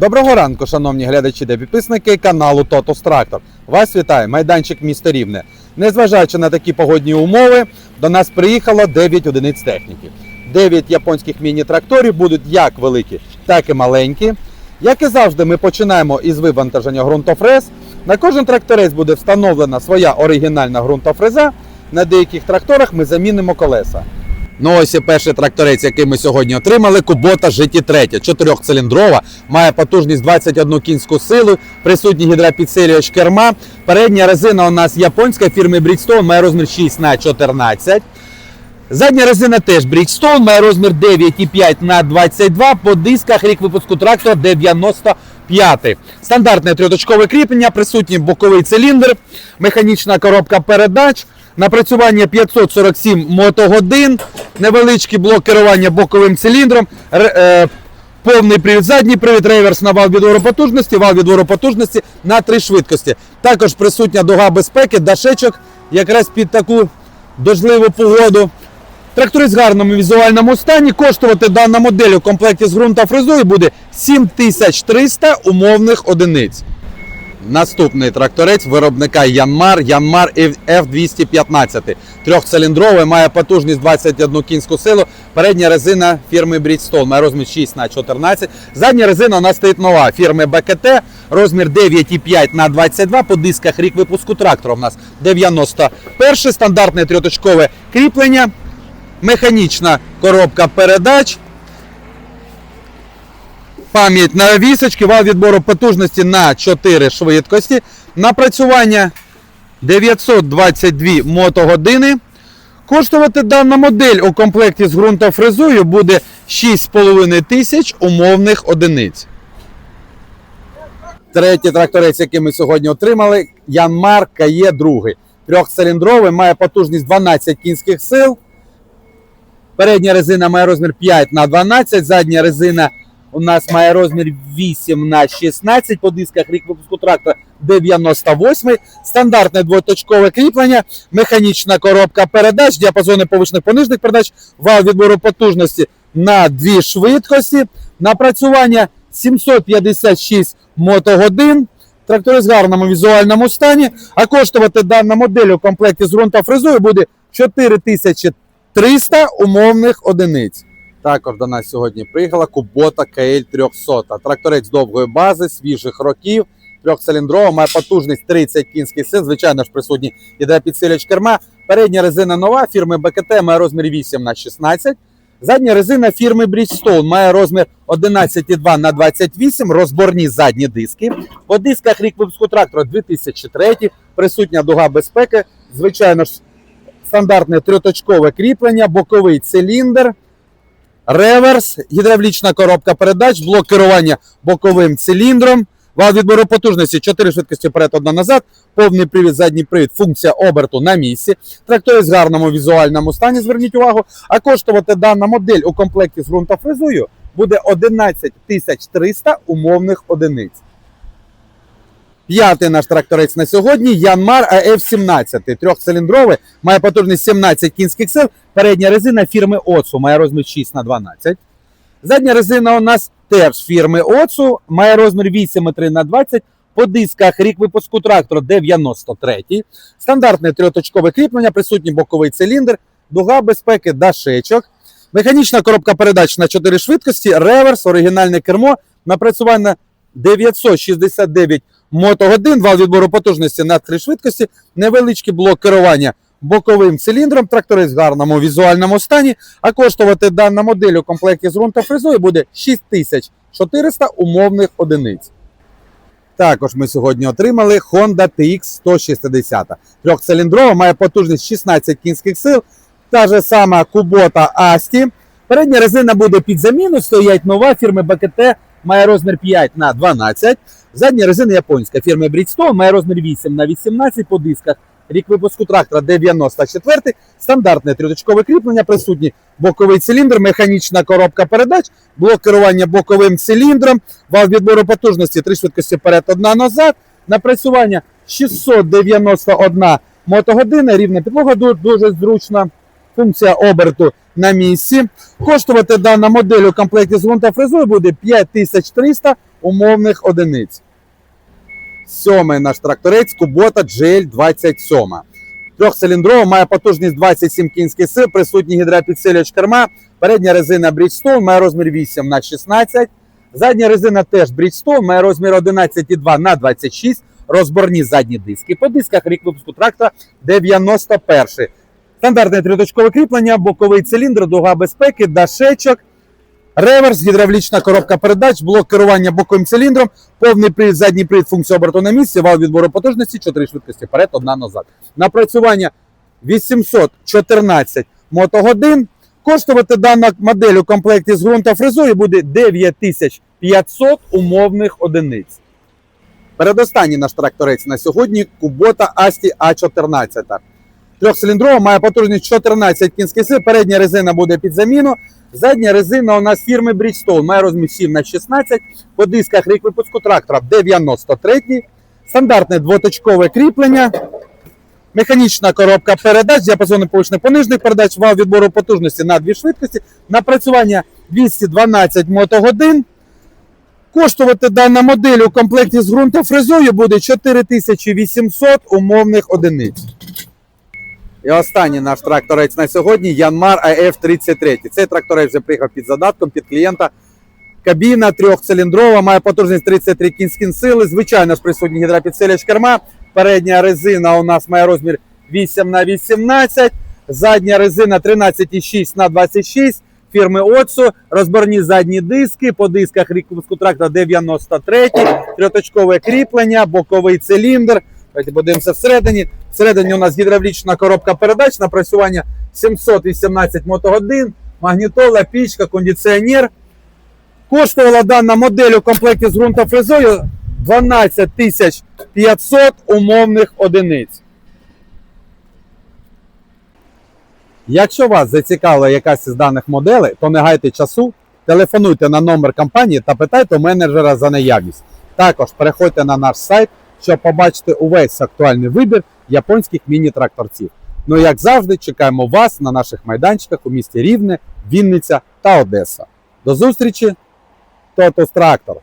Доброго ранку, шановні глядачі та підписники каналу Тотос Трактор. Вас вітає майданчик міста Рівне. Незважаючи на такі погодні умови, до нас приїхало 9 одиниць техніки. 9 японських міні-тракторів будуть як великі, так і маленькі. Як і завжди, ми починаємо із вивантаження ґрунтофрез. На кожен тракторець буде встановлена своя оригінальна ґрунтофреза. На деяких тракторах ми замінимо колеса. Ну ось і перший тракторець, який ми сьогодні отримали, Кубота GT3, чотирьохциліндрова, має потужність 21 кінську силу, присутній гідропідсилювач керма. Передня резина у нас японська фірми Bridgestone, має розмір 6 на 14. Задня резина теж Bridgestone, має розмір 9,5 на 22. По дисках рік випуску трактора 95. Стандартне трьоточкове кріплення, присутній боковий циліндр, механічна коробка передач. Напрацювання 547 мотогодин, невеличкий блок керування боковим циліндром, е, повний привід, задній привід, реверс на вал відвору потужності, вал відвору потужності на три швидкості. Також присутня дуга безпеки, дашечок якраз під таку дождливу погоду. Тракторець в гарному візуальному стані. Коштувати дана модель у комплекті з ґрунтофрезою буде 7300 умовних одиниць. Наступний тракторець виробника Янмар, Янмар F215. Трьохциліндровий, має потужність 21 кінську силу. Передня резина фірми Bridgestone має розмір 6 на 14. Задня резина у нас стоїть нова фірми БКТ, розмір 9,5 на 22. По дисках рік випуску трактора у нас 91. Стандартне трьоточкове кріплення, механічна коробка передач. Пам'ять на вісочки, вал відбору потужності на 4 швидкості. Напрацювання 922 мотогодини. Коштувати дана модель у комплекті з ґрунтофрезою буде 6,5 тисяч умовних одиниць. Третій тракторець, який ми сьогодні отримали, Янмар КАЄ 2. Трьохциліндровий, має потужність 12 кінських сил. Передня резина має розмір 5 на 12, задня резина у нас має розмір 8 на 16 по дисках рік випуску трактора 98 стандартне двоточкове кріплення, механічна коробка передач, діапазони повичних понижних передач, вал відбору потужності на дві швидкості, напрацювання 756 мотогодин. Тракторець в гарному візуальному стані. А коштувати дана модель у комплекті з ґрунтофрезою буде 4300 умовних одиниць. Також до нас сьогодні приїхала Кубота КЛ 300. Тракторець довгої бази, свіжих років, трьохциліндрова, має потужність 30 кінських сил. Звичайно ж присутній іде підсилювач керма. Передня резина нова фірми БКТ має розмір 8 на 16. Задня резина фірми Bridgestone має розмір 11,2 на 28, розборні задні диски. По дисках рік випуску трактора 2003, присутня дуга безпеки, звичайно ж, стандартне трьоточкове кріплення, боковий циліндр, реверс, гідравлічна коробка передач, блок керування боковим циліндром. Вал відбору потужності 4 швидкості вперед, одна назад, повний привід, задній привід, функція оберту на місці. Тракторець в гарному візуальному стані, зверніть увагу. А коштувати дана модель у комплекті з ґрунтофрезою буде 11 300 умовних одиниць. П'ятий наш тракторець на сьогодні Янмар АФ-17. Трьохциліндровий, має потужність 17 кінських сил. Передня резина фірми Оцу має розмір 6 на 12. Задня резина у нас теж фірми Оцу, має розмір 8,3 на 20. По дисках рік випуску трактора 93. Стандартне трьоточкове кріплення, присутній боковий циліндр, дуга безпеки, дашечок. Механічна коробка передач на 4 швидкості, реверс, оригінальне кермо, напрацювання 969 мотогодин, вал відбору потужності на 3 швидкості, невеличкий блок керування боковим циліндром, тракторець в гарному візуальному стані. А коштувати дана модель у комплекті з ґрунтофрезою буде 6400 умовних одиниць. Також ми сьогодні отримали Honda TX 160. Трьохциліндрова, має потужність 16 кінських сил. Та же сама Kubota Asti. Передня резина буде під заміну, стоять нова фірми БКТ, має розмір 5 на 12. Задня резина японська фірми Bridgestone, має розмір 8 на 18 по дисках. Рік випуску трактора 94 стандартне трьоточкове кріплення, присутній боковий циліндр, механічна коробка передач, блок керування боковим циліндром, вал відбору потужності, три швидкості вперед, одна назад. Напрацювання 691 мотогодина, рівна підлога, дуже зручна функція оберту на місці. Коштувати дана модель у комплекті з ґрунтофрезою буде 5300 умовних одиниць. Сьомий наш тракторець Кубота GL27. Трьохциліндрова, має потужність 27 кінських сил, присутній гідропідсилювач керма. Передня резина Bridgestone має розмір 8 на 16. Задня резина теж Bridgestone, має розмір 11,2 на 26. Розборні задні диски. По дисках рік випуску трактора 91. Стандартне триточкове кріплення, боковий циліндр, дуга безпеки, дашечок, реверс, гідравлічна коробка передач, блок керування боковим циліндром, повний привід, задній привід, функція оберту на місці, вал відбору потужності, 4 швидкості вперед, одна назад. Напрацювання 814 мотогодин. Коштувати дана модель у комплекті з ґрунтофрезою буде 9500 умовних одиниць. Передостанній наш тракторець на сьогодні Кубота Асті А14. Трьохциліндрова має потужність 14 кінських сил. Передня резина буде під заміну. Задня резина у нас фірми Bridgestone має розмір 7 на 16. По дисках рік випуску трактора 93. Стандартне двоточкове кріплення. Механічна коробка передач, діапазони повишених понижних передач, вал відбору потужності на дві швидкості. Напрацювання 212 мотогодин. Коштувати дана модель у комплекті з ґрунтофрезою буде 4800 умовних одиниць. І останній наш тракторець на сьогодні Янмар АФ-33. Цей тракторець вже приїхав під задатком, під клієнта. Кабіна трьохциліндрова, має потужність 33 кінські сили. Звичайно ж присутній гідропідсилювач керма. Передня резина у нас має розмір 8 на 18. Задня резина 13,6 на 26 фірми Отсу. Розборні задні диски. По дисках рік трактора 93. Трьоточкове кріплення, боковий циліндр. Давайте подивимося всередині. Всередині у нас гідравлічна коробка передач, напрацювання 718 мотогодин, магнітола, пічка, кондиціонер. Коштувала дана модель у комплекті з ґрунтофрезою 12 500 умовних одиниць. Якщо вас зацікавила якась із даних моделей, то не гайте часу, телефонуйте на номер компанії та питайте у менеджера за наявність. Також переходьте на наш сайт, щоб побачити увесь актуальний вибір японських міні-тракторців. Ну як завжди, чекаємо вас на наших майданчиках у місті Рівне, Вінниця та Одеса. До зустрічі! Тотус Трактор!